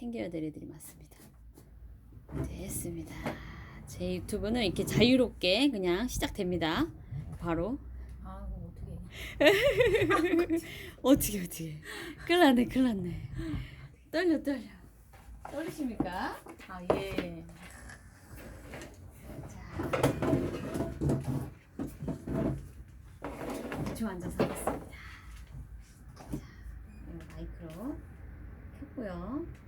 챙겨야 될 애들이 많습니다. 됐습니다. 제 유튜브는 이렇게 자유롭게 그냥 시작됩니다. 바로 아 그럼 어떻게? 어떻게 어떻게 큰일 났네 큰일 났네 떨려 떨려 떨리십니까? 아 예. 대충 앉아서 하겠습니다. 자, 마이크로 켰고요.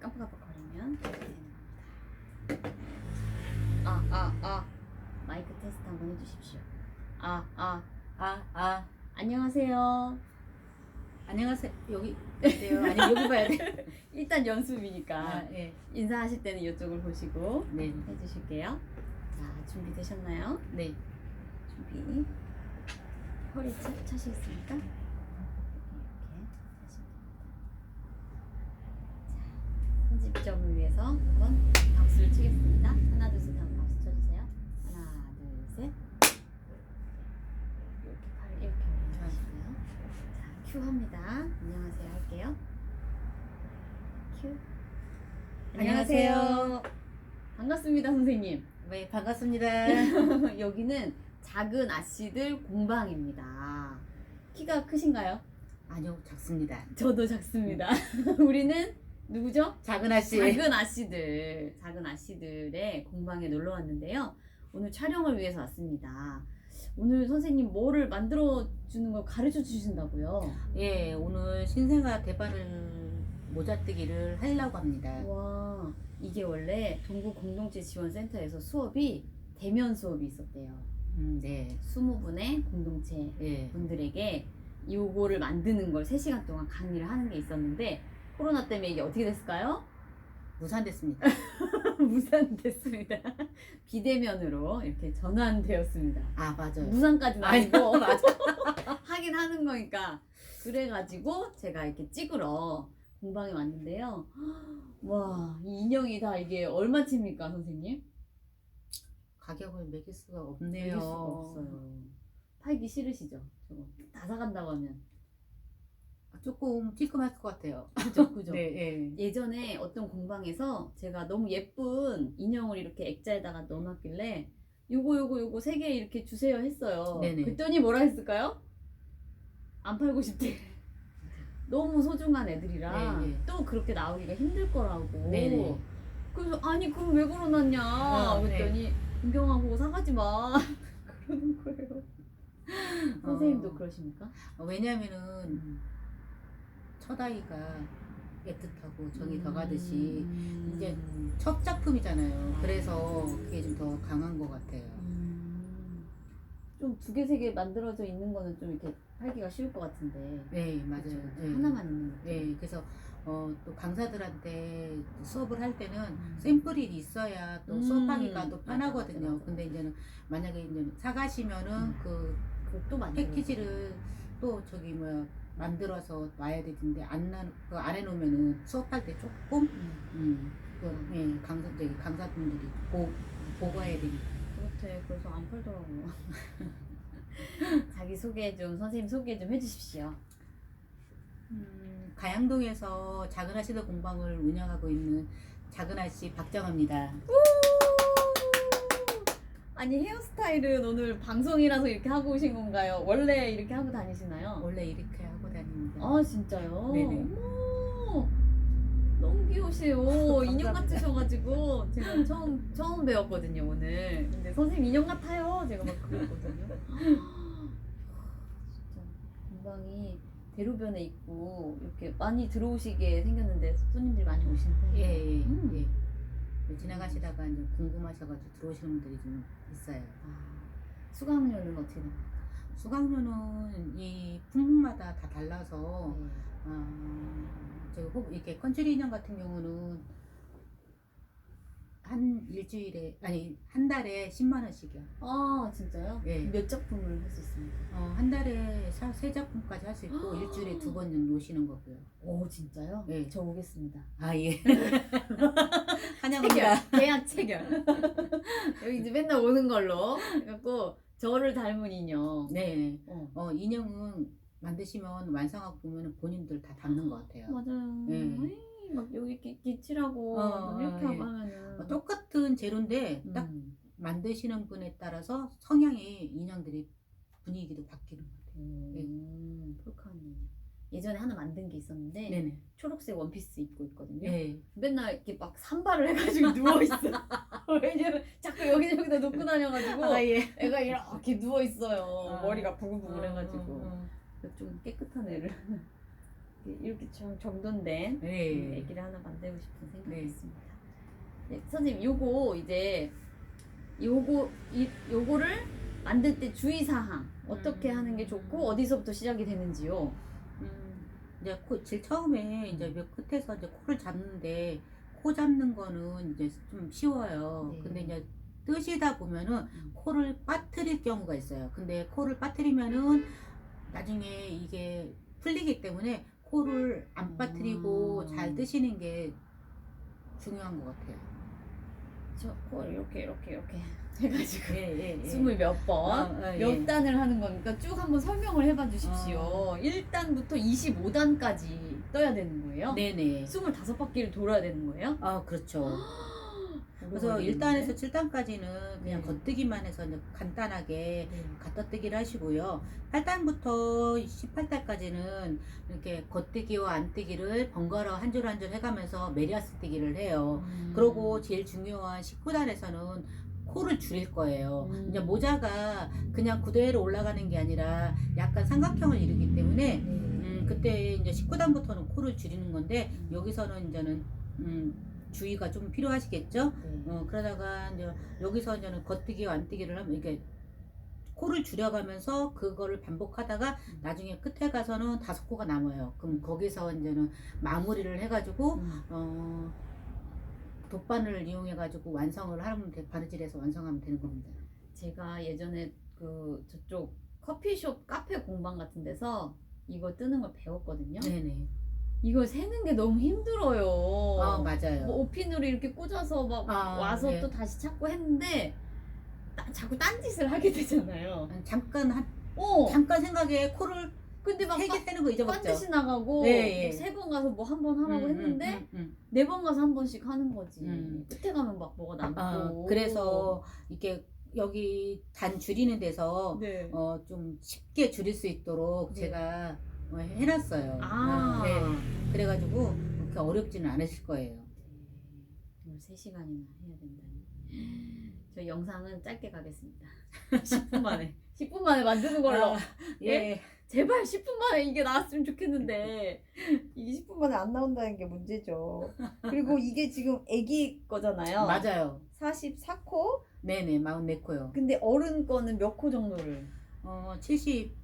깜빡깜빡거리면 되는 겁니다. 아, 아, 아. 마이크 테스트 한번 해주십시오. 아, 아. 아 아. 안녕하세요. 안녕하세요. 여기? 아니 여기 봐야 돼. 일단 연습이니까 아 예. 인사하실 때는 이쪽을 보시고 네. 해주실게요. 자, 준비 되셨나요? 네. 준비. 허리 차, 차시겠습니까? 이렇게 하시면 됩니다. 자, 편집점을 위해서 한번 박수를 치겠습니다. 하나, 둘, 셋 하면 박수 쳐주세요. 하나, 둘, 셋. 이렇게 팔을 이렇게 올려주시고요. 자, 큐 합니다. 안녕하세요 할게요. 큐. 안녕하세요. 반갑습니다, 선생님. 네 반갑습니다. 여기는 작은 아씨들 공방입니다. 키가 크신가요? 아니요 작습니다. 저도 작습니다. 우리는 누구죠? 작은 아씨. 작은 아씨들, 작은 아씨들의 공방에 놀러 왔는데요. 오늘 촬영을 위해서 왔습니다. 오늘 선생님 뭐를 만들어 주는 걸 가르쳐 주신다고요? 예 오늘 신생아 대바를 모자뜨기를 하려고 합니다. 와, 이게 원래 동구 공동체 지원센터에서 수업이 대면 수업이 있었대요. 음, 네. 20분의 공동체 예. 분들에게 요거를 만드는 걸 3시간 동안 강의를 하는 게 있었는데 코로나 때문에 이게 어떻게 됐을까요? 무산됐습니다. 무산됐습니다. 비대면으로 이렇게 전환되었습니다. 아 맞아요. 무산까지는 아니, 아니고 맞아. 하긴 하는 거니까 그래가지고 제가 이렇게 찍으러 공방에 왔는데요. 와, 이 인형이 다 이게 얼마치입니까, 선생님? 가격을 매길 수가 매길 없네요. 수가 없어요. 팔기 싫으시죠? 저거 다 사간다고 하면. 조금 찔끔할 것 같아요. 그죠, 그죠. 네, 예. 예전에 어떤 공방에서 제가 너무 예쁜 인형을 이렇게 액자에다가 넣어놨길래 요거 요거 요거 세 개 이렇게 주세요 했어요. 네네. 그랬더니 뭐라 했을까요? 안 팔고 싶대. 너무 소중한 애들이라 네, 네. 또 그렇게 나오기가 힘들 거라고. 네네. 그래서 아니 그럼 왜 걸어놨냐? 어, 네. 그랬더니 김경아 보고 사가지 마. 그러는 거예요. 선생님도 어. 그러십니까? 어, 왜냐면은 첫 아이가 애틋하고 정이 더 가듯이 음. 이제 첫 작품이잖아요. 그래서 그게 좀 더 강한 것 같아요. 음. 좀두 개, 세 개 만들어져 있는 거는 좀 이렇게 팔기가 쉬울 것 같은데. 네, 맞아요. 그쵸? 네. 하나만 있는 거. 네, 그래서 어, 또 강사들한테 수업을 할 때는 음. 샘플이 있어야 또 음, 수업하기가 또 맞아, 편하거든요. 맞아, 맞아. 근데 이제는 만약에 이제 사가시면은 음. 그 만들어. 패키지를 또 저기 뭐 만들어서 놔야 되는데 안 나, 그안 해 놓으면은 수업할 때 조금 음. 음, 그, 예, 강사 저기 강사분들이 보 보고해야 되니까. 그렇대. 그래서 안 팔더라고요. 자기 소개 좀, 선생님 소개 좀 해주십시오. 음, 가양동에서 작은 아씨들 공방을 운영하고 있는 작은 아씨 박정아입니다. 아니, 헤어스타일은 오늘 방송이라서 이렇게 하고 오신 건가요? 원래 이렇게 하고 다니시나요? 원래 이렇게 하고 다니는데. 아, 진짜요? 네네. 어머, 너무 귀여우세요. 인형. 같으셔가지고 제가 처음 처음 배웠거든요 오늘. 근데 선생님 인형 같아요. 제가 막 그랬거든요. 진짜 공방이 대로변에 있고 이렇게 많이 들어오시게 생겼는데 손님들이 많이 오시는 편이에요. 예, 예, 음. 예. 지나가시다가 이제 궁금하셔가지고 들어오시는 분들이 좀 있어요. 아, 수강료는 어떻게 됩니까? 수강료는 이 품목마다 다 달라서 네. 아, 저기 혹 이렇게 컨츄리 인형 같은 경우는 한 일주일에 아니 한 달에 10만 원씩이요. 아 진짜요? 예. 몇 작품을 할수 있습니까? 어, 한 달에 사- 세 작품까지 할 수 있고 일주일에 두번 놓으시는 거고요. 오 진짜요? 네. 저 오겠습니다. 아 예. 체결 환영합니다. 계약 체결. 여기 이제 맨날 오는 걸로. 그래갖고 저를 닮은 인형. 네. 어. 어 인형은 만드시면 완성하고 보면 본인들 다 닮는 것 같아요. 맞아요. 네. 에이, 여기 칠하고 어, 뭐 이렇게 예. 하고 하면은 어, 똑같은 재료인데 딱 음. 만드시는 분에 따라서 성향의 인형들이 분위기도 바뀌는 것 같아요. 음, 폴카니. 예전에 하나 만든 게 있었는데 네네. 초록색 원피스 입고 있거든요. 예. 맨날 이렇게 막 산발을 해가지고 누워 있어. 왜냐면 자꾸 여기저기다 놓고 다녀가지고 아 예. 애가 이렇게 누워 있어요. 아. 머리가 부글부글해가지고 어, 좀 깨끗한 애를 이렇게 좀 정돈된 어. 예. 애기를 하나 만들고 싶은 생각이 네. 있습니다. 네, 선생님 요거 이제 요거 이 요거를 만들 때 주의 사항 어떻게 음. 하는 게 좋고 어디서부터 시작이 되는지요? 음, 이제 코, 제일 처음에 이제 몇 끝에서 이제 코를 잡는데 코 잡는 거는 이제 좀 쉬워요. 네. 근데 이제 뜨시다 보면은 음. 코를 빠뜨릴 경우가 있어요. 근데 코를 빠뜨리면은 나중에 이게 풀리기 때문에 코를 안 빠뜨리고 음. 잘 뜨시는 게 중요한 것 같아요. 저코 이렇게 이렇게 이렇게 해가지고 예, 예, 예. 스물 몇 번. 어, 어, 몇 예. 단을 하는 겁니까? 쭉 한번 설명을 해봐 주십시오. 어. 1단부터 25단까지 떠야 되는 거예요? 네네. 25바퀴를 돌아야 되는 거예요? 아, 그렇죠. 그래서 오래 1단에서 걸리는데? 7단까지는 그냥 네. 겉뜨기만 해서 이제 간단하게 네. 갖다 뜨기를 하시고요. 8단부터 18단까지는 이렇게 겉뜨기와 안뜨기를 번갈아 한 줄 한 줄 해가면서 메리아스 뜨기를 해요. 음. 그리고 제일 중요한 19단에서는 코를 줄일 거예요. 음. 이제 모자가 그냥 그대로 올라가는 게 아니라 약간 삼각형을 이루기 때문에 네. 음, 그때 이제 19단부터는 코를 줄이는 건데 여기서는 이제는 음, 주의가 좀 필요하시겠죠? 네. 어, 그러다가 이제 여기서 이제는 겉뜨기 안뜨기를 하면 이게 코를 줄여가면서 그거를 반복하다가 나중에 끝에 가서는 다섯 코가 남아요. 그럼 거기서 이제는 마무리를 해가지고 음. 어, 돗바늘 이용해가지고 완성을 하면 돼, 바느질해서 완성하면 되는 겁니다. 제가 예전에 그 저쪽 커피숍 카페 공방 같은 데서 이거 뜨는 걸 배웠거든요. 네네. 이거 세는 게 너무 힘들어요. 아 맞아요. 뭐 오핀으로 이렇게 꽂아서 막 아, 와서 네. 또 다시 찾고 했는데 따- 자꾸 딴 짓을 하게 되잖아요. 잠깐 한 어. 잠깐 생각에 코를 근데 막세개 세는 거 잊어먹죠. 딴짓이 나가고 예, 예. 세 번 가서 뭐 한 번 하라고 음, 했는데 음, 음, 네 번 가서 한 번씩 하는 거지. 음. 끝에 가면 막 뭐가 음. 남고. 아, 그래서 이게 여기 단 줄이는 데서 네. 어, 좀 쉽게 줄일 수 있도록 네. 제가 어, 해놨어요. 아. 어, 네. 그래가지고 그렇게 어렵지는 않으실 거예요. 오늘 3시간이나 해야 된다니. 저 영상은 짧게 가겠습니다. 10분 만에. 10분 만에 만드는 걸로. 아, 예. 제발 10분 만에 이게 나왔으면 좋겠는데 이게 10분 만에 안 나온다는 게 문제죠. 그리고 이게 지금 애기 거잖아요. 맞아요. 44코? 네네, 44코요. 근데 어른 거는 몇 코 정도를? 어, 70,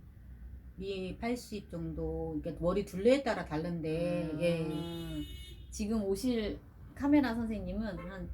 80 정도. 이게 머리 둘레에 따라 다른데, 예. 음. 지금 오실 카메라 선생님은 한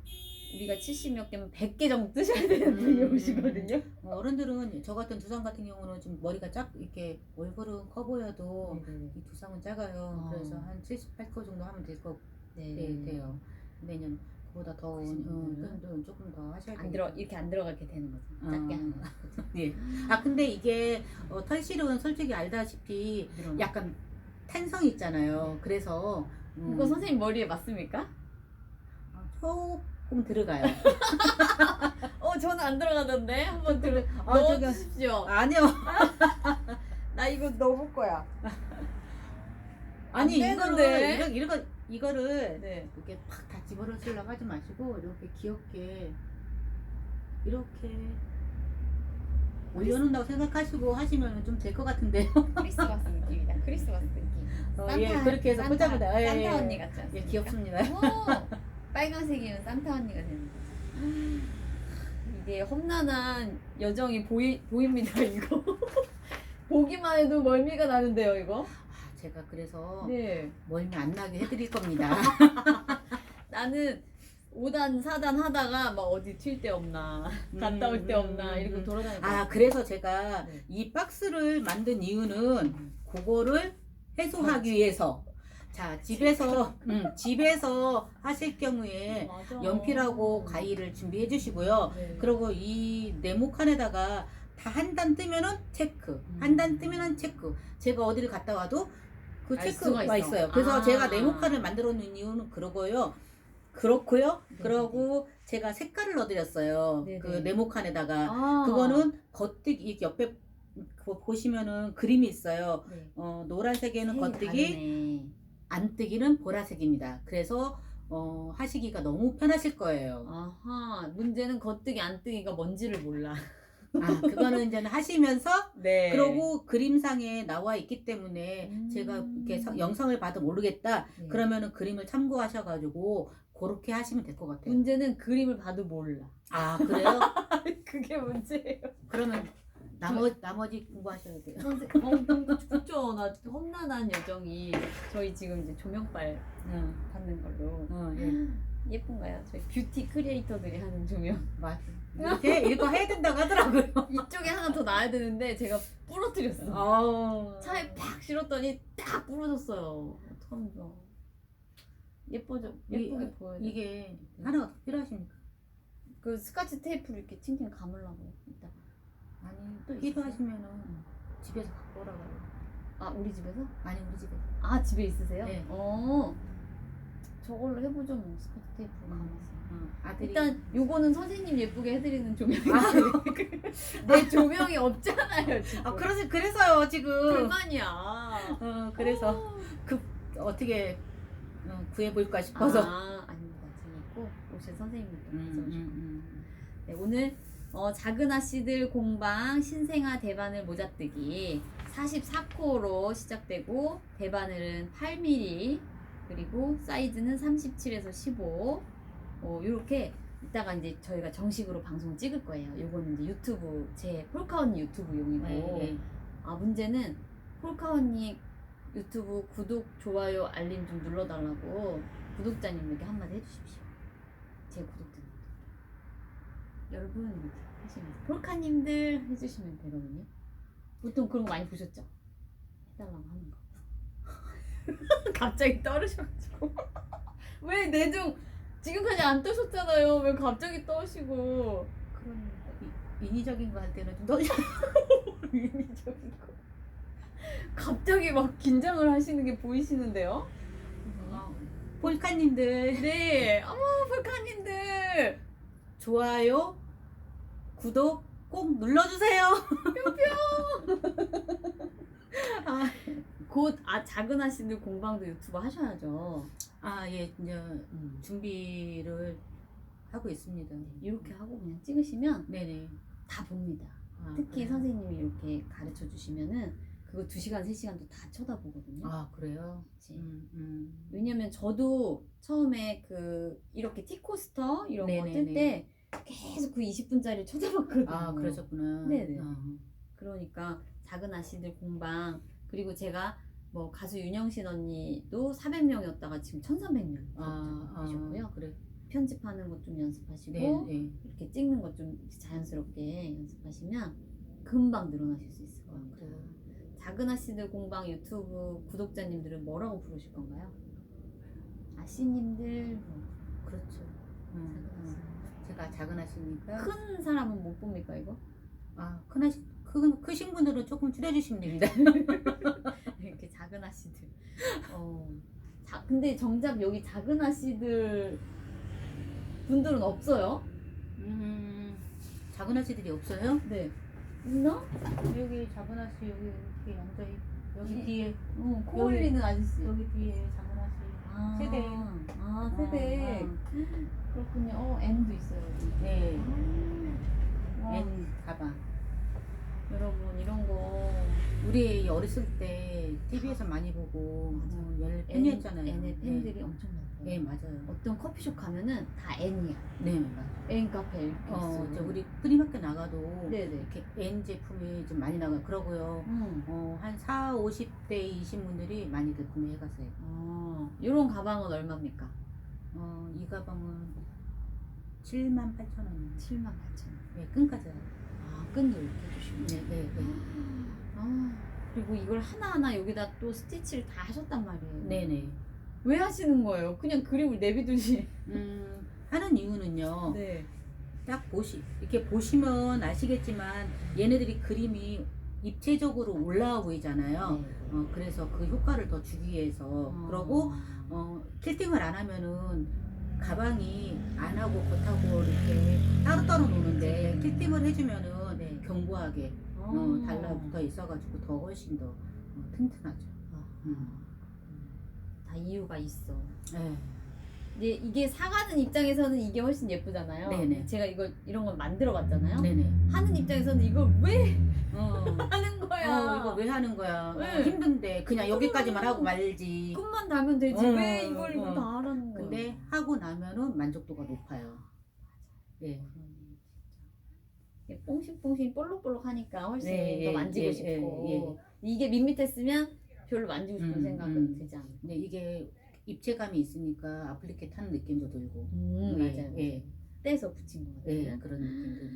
우리가 70몇 개면 100개 정도 뜨셔야 되는 분이 음. 오시거든요. 어, 어른들은 저 같은 두상 같은 경우는 좀 머리가 작 이렇게 얼굴은 커 보여도 네. 이 두상은 작아요. 어. 그래서 한 78코 정도 하면 될것 네. 네, 돼요. 근데 이제 그 보다 더 어, 그러시구나. 좀, 조금 더 하셔야. 안 들어 이렇게 안 들어가게 되는 거죠. 어. 작게 하는 거. 예. 아 근데 이게 어, 털실은 솔직히 알다시피. 약간 탄성 있잖아요. 그래서 음, 이거 선생님 머리에 맞습니까? 아, 조금 들어가요. 어 저는 안 들어가던데 한번 들어 아, 넣어 저기- 주십시오. 아니요. 나 이거 넣어볼 거야. 아니 안 되는데. 이거 이거 이거 를 네. 이렇게 팍 다 집어넣으려고 하지 마시고 이렇게 귀엽게 이렇게 올려놓는다고 생각하시고 하시면 좀 될 것 같은데요. 크리스마스 느낌이다. 크리스마스 느낌. 어, 예, 그렇게 해서 산타, 꽂아보자. 예, 산타 예. 언니 같지 않습니까? 예, 귀엽습니다. 오, 빨간색이면 산타 언니가 되는 거죠. 이게 험난한 여정이 보이, 보입니다, 이거. 보기만 해도 멀미가 나는데요, 이거? 아, 제가 그래서 네. 멀미 안 나게 해드릴 겁니다. 나는 5단, 4단 하다가 막 어디 튈 데 없나, 갔다 올 데 없나, 음, 이러고 음. 돌아다니고. 아 그래서 제가 네. 이 박스를 만든 이유는 그거를 해소하기 위해서 자 집에서 음, 집에서 하실 경우에 맞아. 연필하고 가위를 준비해 주시고요. 네. 그리고 이 네모칸에다가 다 한 단 뜨면은 체크, 한 단 뜨면은 체크. 제가 어디를 갔다 와도 그 알 체크가 수가 있어. 있어 요. 그래서 아. 제가 네모칸을 만들어 놓은 이유는 그러고요. 그렇고요. 네, 그러고 제가 색깔을 넣어드렸어요. 네, 그 네. 네모칸에다가 아. 그거는 겉뜨기 이 옆에 보시면은 그림이 있어요. 네. 어, 노란색에는 색이 겉뜨기, 다르네. 안뜨기는 보라색입니다. 그래서 어, 하시기가 너무 편하실 거예요. 아하 문제는 겉뜨기 안 뜨기가 뭔지를 몰라. 아, 그거는 이제 하시면서 네. 그러고 그림상에 나와 있기 때문에 음. 제가 이렇게 서- 영상을 봐도 모르겠다. 네. 그러면은 그림을 참고하셔가지고 그렇게 하시면 될 것 같아요. 문제는 그림을 봐도 몰라. 아 그래요? 그게 문제예요. 그러면 나머 나머지 공부하셔야 돼요. 선생, 어, 근데 진짜 나 험난한 여정이 저희 지금 이제 조명빨 응. 받는 걸로 어, 예. 예쁜가요? 저희 뷰티 크리에이터들이 하는 조명. 맞아. 이렇게 이거 해야 된다고 하더라고요. 이쪽에 하나 더 놔야 되는데 제가 부러뜨렸어. 어. 차에 팍 실었더니 딱 부러졌어요. 어떡합니까? 예뻐져 예쁘게 이- 보여야 돼. 이게 하나가 더 필요하십니까? 그 스카치 테이프를 이렇게 팅팅 감으려고 이따. 아니 또 필요하시면은 집에서 갖고 오라고 해요. 아 우리 집에서? 아니 우리 집에. 아 집에 있으세요? 네. 어. 저걸로 해보죠 뭐 스카치 테이프 감아서. 어, 아들이 일단 요거는 선생님 예쁘게 해드리는 조명이에요. 아, 내 조명이 없잖아요 지금. 아 그래서 그래서요 지금. 불만이야. 어 그래서 그 어떻게 어, 구해볼까 싶어서. 아 아닙니다. 재밌고 오실 선생님도 음, 가져오시고. 음, 네, 오늘 어, 작은 아씨들 공방 신생아 대바늘 모자뜨기 44코로 시작되고 대바늘은 8mm 그리고 사이즈는 37에서 15 어, 이렇게 이따가 이제 저희가 정식으로 방송 찍을 거예요. 요거는 이제 유튜브 제 폴카 언니 유튜브 용이고 네, 네. 아 문제는 폴카 언니 유튜브 구독 좋아요 알림 좀 눌러달라고 구독자님에게 한마디 해주십시오. 제 구독자님. 여러분 하시면서 폴카님들 해주시면 되거든요. 보통 그런 거 많이 보셨죠? 해달라고 하는 거. 갑자기 떨으셔가지고 왜 내중 지금까지 안 떠셨잖아요. 왜 갑자기 떠시고 그런 이- 인위적인 거 할 때는 좀 더. 인위적인 거. 갑자기 막 긴장을 하시는 게 보이시는데요? 어, 폴카님들 네, 어머 폴카님들 좋아요, 구독 꼭 눌러주세요. 아, 곧 아 작은 아씨들 공방도 유튜브 하셔야죠. 아, 예, 이제 음. 준비를 하고 있습니다. 이렇게 하고 그냥 찍으시면 네네. 다 봅니다. 아, 특히 그래요? 선생님이 이렇게 가르쳐 주시면은 그거 2시간, 3시간도 다 쳐다보거든요. 아, 그래요? 그치? 음, 음. 왜냐면 저도 처음에 그 이렇게 티코스터 이런 거뜰 네네네. 때 계속 그 20분짜리 쳐다봤거든요. 아, 그러셨구나. 네네. 아, 그러니까 작은 아씨들 공방 그리고 제가 뭐 가수 윤영신 언니도 400명이었다가 지금 1,300명 아, 아, 되셨고요. 그래. 편집하는 것 좀 연습하시고 네, 네. 이렇게 찍는 것 좀 자연스럽게 연습하시면 금방 늘어나실 수 있을 것 아, 같아요. 그래요. 작은 아씨들 공방 유튜브 구독자님들은 뭐라고 부르실 건가요? 아씨님들, 뭐 그렇죠. 음, 작은 음. 제가 작은 아시니까. 큰 사람은 못 봅니까 이거? 아, 큰 아시, 큰, 크신 분들은 조금 줄여주시면 됩니다. 이렇게 작은 아씨들. 어, 자, 근데 정작 여기 작은 아씨들 분들은 없어요. 음, 작은 아씨들이 없어요? 네. 있나? 여기 작은 아씨 여기 이렇게 앉아 있 여기 네. 뒤에 어, 코 올리는 아저씨. 여기 뒤에 작은 아씨 아, 세대. 아, 세대. 그렇군요. 어, N도 있어요. 여기. 네 와, N 가방 여러분 이런 거 우리 어렸을 때 TV에서 많이 보고. 어, 얘를 N, 팬이었잖아요 N의 팬들이 네. 엄청 많아요. 네 맞아요 어떤 커피숍 가면은 다 N이야. 네 맞아요 N 카페 이렇게 어. 저 우리 프리마켓 나가도 네네. 이렇게 N 제품이 좀 많이 나가 그러고요 음. 어, 한 4, 50대이신 분들이 많이들 구매해 가세요 어, 이런 가방은 얼마입니까? 어, 이 가방은 7만 8천 원 7만 8천 원. 네, 끈까지 아, 끈도 이렇게 해주시고. 네, 네, 네. 아, 그리고 이걸 하나하나 여기다 또 스티치를 다 하셨단 말이에요. 네네. 왜 하시는 거예요? 그냥 그림을 내비두시. 음, 하는 이유는요. 네. 딱 보시, 이렇게 보시면 아시겠지만 얘네들이 그림이 입체적으로 올라와 보이잖아요. 네. 어, 그래서 그 효과를 더 주기 위해서 어. 그러고 어, 틸팅을 안 하면은 가방이 안 하고 겉하고 이렇게 따로따로 노는데 네. 틸팅을 해주면은 네. 견고하게 어, 어. 달라붙어 있어가지고 더 훨씬 더 어, 튼튼하죠. 아, 음. 다 이유가 있어. 네. 근데 이게 사가는 입장에서는 이게 훨씬 예쁘잖아요. 네네. 제가 이거 이런 걸 만들어 봤잖아요. 네네. 하는 입장에서는 이걸 왜 어. 하는 거야? 어, 이거 왜 하는 거야? 어, 네. 힘든데 그냥 여기까지만 하고 말지. 끝만 달면 되지. 어, 왜 이걸 이거 어. 다 하라는 거야? 근데 하고 나면은 만족도가 높아요. 예. 음, 뽕씩뽕씩 볼록볼록 하니까 훨씬 네, 더 예, 만지고 예, 싶고 예, 이게 밋밋했으면 별로 만지고 싶은 음, 생각은 음. 들지 않아. 근데 이게 입체감이 있으니까 아플리케 타는 느낌도 들고. 음, 예, 맞아요. 예. 떼서 붙인 거 같아요. 예, 그런 느낌 들고.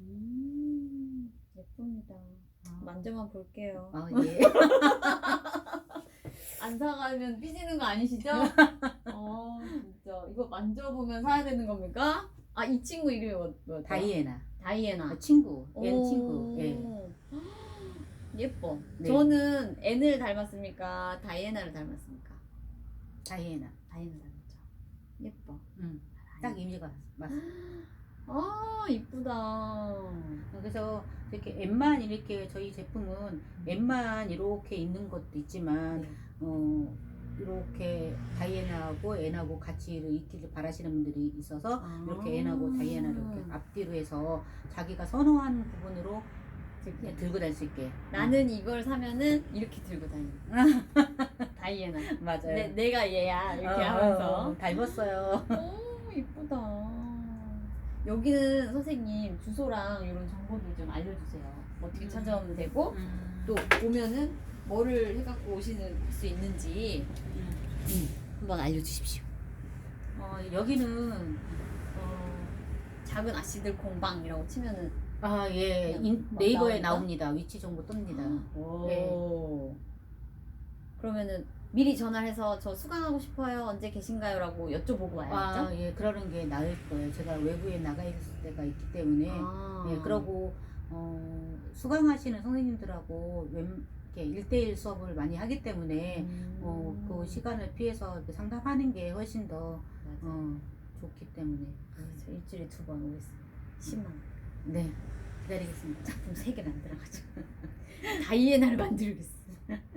음, 예쁩니다. 만져만 볼게요. 아, 예. 안 사가면 삐지는 거 아니시죠? 어, 진짜. 이거 만져보면 사야 되는 겁니까? 아, 이 친구 이름이 뭐, 뭐였죠? 다이애나. 다이애나. 그 친구. 얘 오. 친구. 예. 예뻐. 네. 저는 N을 닮았습니까? 다이애나를 닮았습니까? 다이애나. 다이애나 닮았죠. 예뻐. 음. 딱 이미지가 맞. 아, 이쁘다. 그래서 이렇게 M만 이렇게 저희 제품은 M만 이렇게 있는 것도 있지만 네. 어 이렇게 다이애나하고 N하고 같이 있기를 바라시는 분들이 있어서 아. 이렇게 N하고 다이애나를 이렇게 앞뒤로 해서 자기가 선호하는 부분으로. 그냥 들고 다닐 수 있게. 나는 이걸 사면은 이렇게 들고 다니는 다이애나. 맞아요. 내, 내가 얘야 이렇게 어, 하면서 어, 닮았어요. 오 이쁘다 여기는 선생님 주소랑 이런 정보들 좀 알려주세요 어떻게 음. 찾아오면 되고 또 오면은 뭐를 해갖고 오시는 수 있는지 한번 알려주십시오 어, 여기는 어, 작은 아씨들 공방이라고 치면은 아 예 그냥 인- 막 네이버에 나옵니까? 나옵니다. 위치 정보 뜹니다. 오. 네. 그러면은 미리 전화를 해서 저 수강하고 싶어요 언제 계신가요라고 여쭤보고 와야겠죠? 아, 예, 그러는 게 나을 거예요. 제가 외부에 나가 있을 때가 있기 때문에. 아. 예, 그러고, 어, 수강하시는 선생님들하고 웬, 이렇게 1대1 수업을 많이 하기 때문에, 음. 어, 그 시간을 피해서 상담하는 게 훨씬 더. 어, 좋기 때문에. 그래서 일주일에 두 번 오겠습니다. 10만 원. 네, 기다리겠습니다. 작품 3개 만들어가지고. 다이애나를 만들겠어.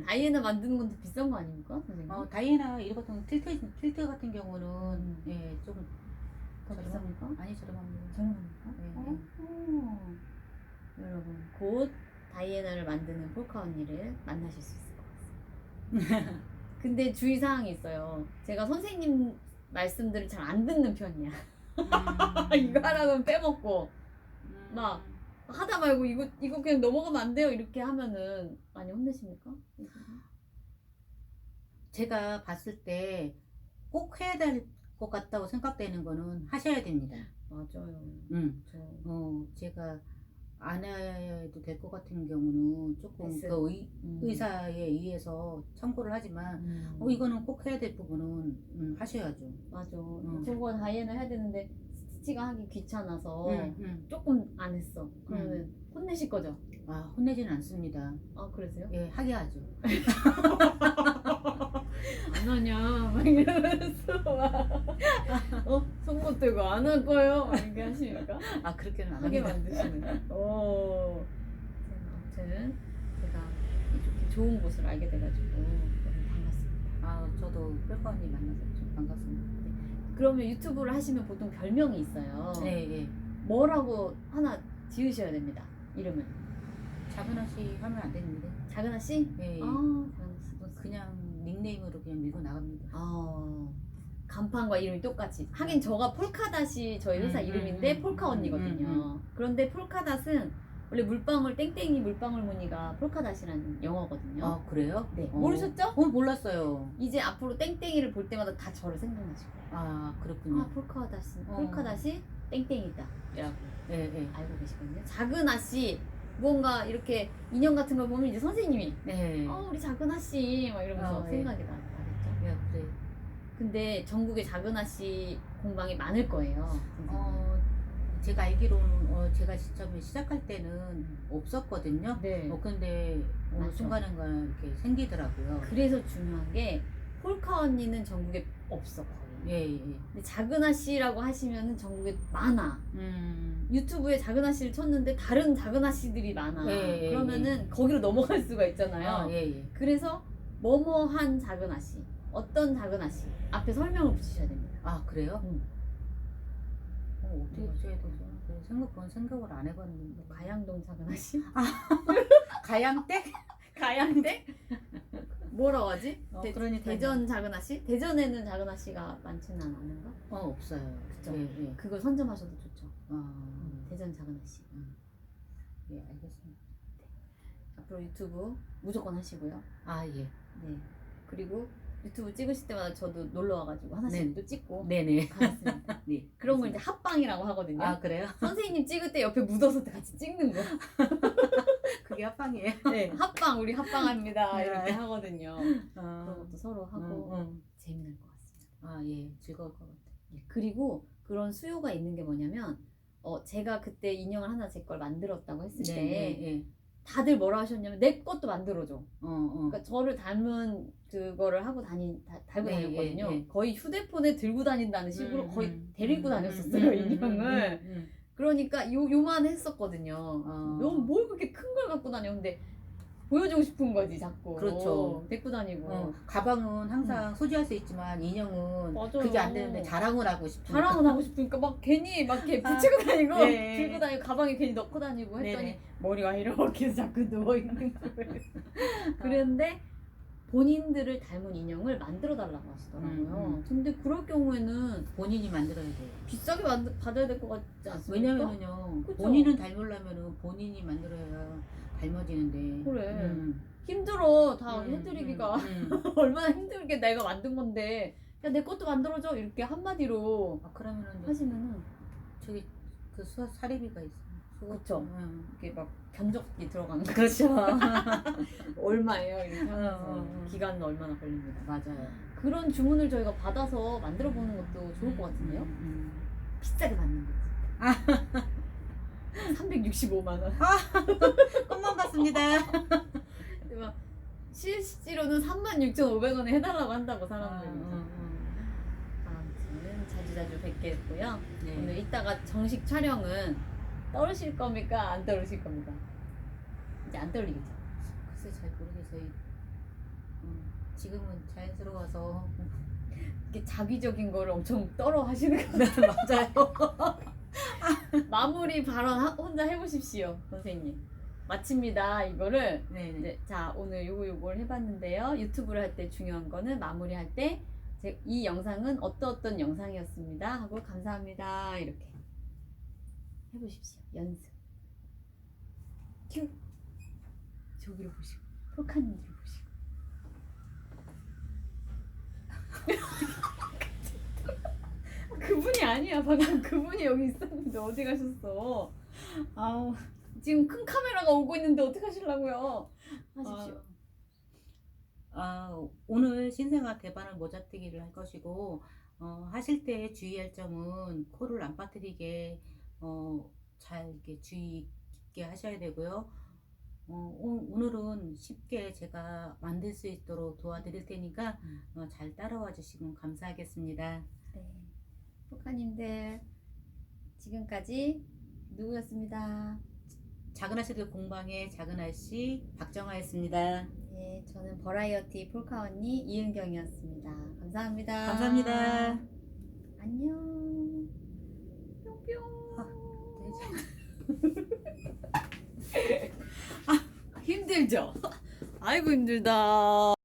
다이애나 만드는 건더 비싼 거 아닙니까? 선생님? 어, 다이애나 이런 같은 틸트, 틸트 같은 경우는, 음. 예, 좀, 더 비쌉니까? 아니, 저렴합니다. 저렴합니까? 네, 어허. 여러분, 곧 다이애나를 만드는 폴카 언니를 만나실 수 있을 것 같습니다. 근데 주의사항이 있어요. 제가 선생님 말씀들을 잘 안 듣는 편이야. 이거 하라면 빼먹고. 음. 막 하다 말고 이거 이거 그냥 넘어가면 안 돼요 이렇게 하면은 많이 혼내십니까? 제가 봤을 때 꼭 해야 될 것 같다고 생각되는 거는 하셔야 됩니다. 맞아요. 음. 저 어, 제가 안 해도 될 것 같은 경우는 조금. 그 의, 음. 의사에 의해서 참고를 하지만 음. 어, 이거는 꼭 해야 될 부분은 음, 하셔야죠. 맞아. 음. 저거 다이애나 해야 되는데 스티치가 하기 귀찮아서 음, 음. 조금 안 했어. 그러면 혼내실 거죠? 아, 혼내지는 않습니다. 아 그러세요? 예, 하게 하죠. 안 하냐? 막 이러면서 막 어? 속못 들고 안 할 거예요? 막 이렇게 하시니까 아, 그렇게는 안 하게 합니다. 만드시는. 오. 아무튼 제가 이렇게 좋은 곳을 알게 돼가지고 너무 반갑습니다. 아, 저도 뼈가 언니 만나서 좀 반갑습니다. 그러면 유튜브를 하시면 보통 별명이 있어요. 네, 예. 뭐라고 하나 지으셔야 됩니다. 이름을. 작은 아씨 하면 안 되는데. 작은 아 씨? 예, 예. 아, 작은 아 씨. 그냥 닉네임으로 그냥 밀고 나갑니다. 아. 간판과 이름이 똑같이. 하긴 저가 폴카닷이 저희 회사 음, 이름인데 음, 폴카 음, 언니거든요. 음, 그런데 폴카닷은 원래 물방울 땡땡이 물방울 무늬가 폴카닷이라는 영어거든요. 아, 그래요? 네. 어. 모르셨죠? 어, 몰랐어요. 이제 앞으로 땡땡이를 볼 때마다 다 저를 생각나실 거예요. 아, 그렇군요. 아, 폴카닷이, 어. 폴카닷이 땡땡이다. 라고 예, 예. 알고 계시거든요. 작은 아씨, 뭔가 이렇게 인형 같은 걸 보면 이제 선생님이, 네. 어, 우리 작은 아씨, 막 이러면서 어, 예. 생각이 나, 나겠죠. 예, 그래. 근데 전국에 작은 아씨 공방이 많을 거예요. 선생님. 어, 제가 알기로는 어, 제가 처음에 시작할 때는 없었거든요. 네. 어 근데 어느 맞아. 순간인가 이렇게 생기더라고요. 그래서 중요한 게 폴카 언니는 전국에 없어 거의. 예, 예. 근데 작은아 씨라고 하시면은 전국에 많아. 음. 유튜브에 작은아 씨를 쳤는데 다른 작은아 씨들이 많아. 예, 예, 그러면은 거기로 넘어갈 수가 있잖아요. 아, 예, 예. 그래서 뭐뭐한 작은아 씨, 어떤 작은아 씨 앞에 설명을 붙이셔야 됩니다. 아, 그래요? 음. 어, 어떻게 하셔야 되죠? 그 생각 그건 생각을 안 해봤는데. 가양동 작은아 씨, 가양댁? 가양대? 뭐라고 하지? 어, 대, 그러니까요. 대전 작은 아 씨? 대전에는 작은 아 씨가 많지는 않은가? 어, 없어요. 그쵸. 예, 예. 그걸 선점하셔도 좋죠. 아, 대전 작은 아 씨. 예, 알겠습니다. 앞으로 유튜브 무조건 하시고요. 아, 예. 네. 그리고 유튜브 찍으실 때마다 저도 놀러 와가지고 하나씩 네. 또 찍고 네네. 가겠습니다. 네. 그런 걸 이제 합방이라고 하거든요. 아, 그래요? 선생님 찍을 때 옆에 묻어서 같이 찍는 거. 그게 합방이에요. 네, 합방 우리 합방합니다 네. 이렇게 하거든요. 어. 그런 것도 서로 하고 음, 음. 재미날 것 같습니다. 아, 예. 즐거울 것 같아요. 예, 그리고 그런 수요가 있는 게 뭐냐면 어 제가 그때 인형을 하나 제 걸 만들었다고 했을 때 네, 예. 다들 뭐라 하셨냐면 내 것도 만들어줘. 어, 어. 그러니까 저를 닮은 그거를 하고 다니 다, 달고 네, 다녔거든요. 예, 예. 거의 휴대폰에 들고 다닌다는 식으로 음, 거의 음, 데리고 음, 다녔었어요 음, 인형을. 음, 음, 그러니까 요 요만 했었거든요. 어. 너무 뭘 그렇게 큰 걸 갖고 다녀? 근데 보여주고 싶은 거지 자꾸. 그렇죠. 데리고 다니고. 어, 가방은 항상 소지할 수 있지만 인형은 음. 맞아요. 그게 안 되는데 자랑을 하고 싶은 자랑을 하고 싶으니까 막 괜히 막 이렇게 아, 붙이고 다니고 네. 들고 다니고 가방에 괜히 넣고 다니고 했더니 네네. 머리가 이렇게 자꾸 누워 있는 거예요. 그런데 본인들을 닮은 인형을 만들어 달라고 하시더라고요. 음, 음. 근데 그럴 경우에는 본인이 만들어야 돼요. 비싸게 만들, 받아야 될 것 같지 않습니까? 왜냐면은요 그쵸? 본인은 닮으려면은 본인이 만들어야 닮아지는데 그래. 음. 힘들어 다 음, 해드리기가 음, 음. 얼마나 힘들게 내가 만든 건데 야 내 것도 만들어줘 이렇게 한마디로 아 그러면은 하시면은 저기 그 수, 사례비가 있어. 그쵸. 응. 이렇게 막 견적이 들어가는 거 그렇죠. 얼마예요 이렇게 하면서 어. 기간은 얼마나 걸립니다. 맞아요. 그런 주문을 저희가 받아서 만들어 보는 것도 좋을 것 같은데요? 음, 비싸게 받는 거지. 365만 원. 음. 꿈만 같습니다. 근데 막 실제로는 36,500원에 해달라고 한다고 아, 사람들이. 음, 아무튼 자주자주 뵙겠고요. 음. 네. 오늘 이따가 정식 촬영은 떨으실 겁니까? 안 떨으실 겁니까? 이제 안 떨리겠죠? 글쎄 잘 모르겠어요. 음, 지금은 자연스러워서 이렇게 자기적인 거를 엄청 떨어 하시는 거 맞아요. 마무리 발언 하- 혼자 해보십시오, 선생님. 마칩니다. 이거를 네네. 이제 자 오늘 요거 요걸 해봤는데요. 유튜브를 할 때 중요한 거는 마무리할 때 이 영상은 어떤 어떤 영상이었습니다 하고 감사합니다 이렇게 해보십시오. 연습. 큐. 저기로 보시고 폴카님들 보시고. 그분이 아니야. 방금 그분이 여기 있었는데 어디 가셨어? 아우 지금 큰 카메라가 오고 있는데 어떻게 하시려고요? 하십시오. 아, 오늘 신생아 대바늘 모자뜨기를 할 것이고 어, 하실 때 주의할 점은 코를 안 빠뜨리게 어, 잘 이렇게 주의 깊게 하셔야 되고요. 어, 오, 오늘은 쉽게 제가 만들 수 있도록 도와드릴 테니까 음. 어, 잘 따라와 주시면 감사하겠습니다. 네. 포카님들 지금까지 누구였습니다. 작은 아씨들 공방의 작은 아씨 박정아였습니다. 네, 저는 버라이어티 폴카 언니 이은경이었습니다. 감사합니다. 감사합니다. 안녕. 힘들죠? 아이고 힘들다.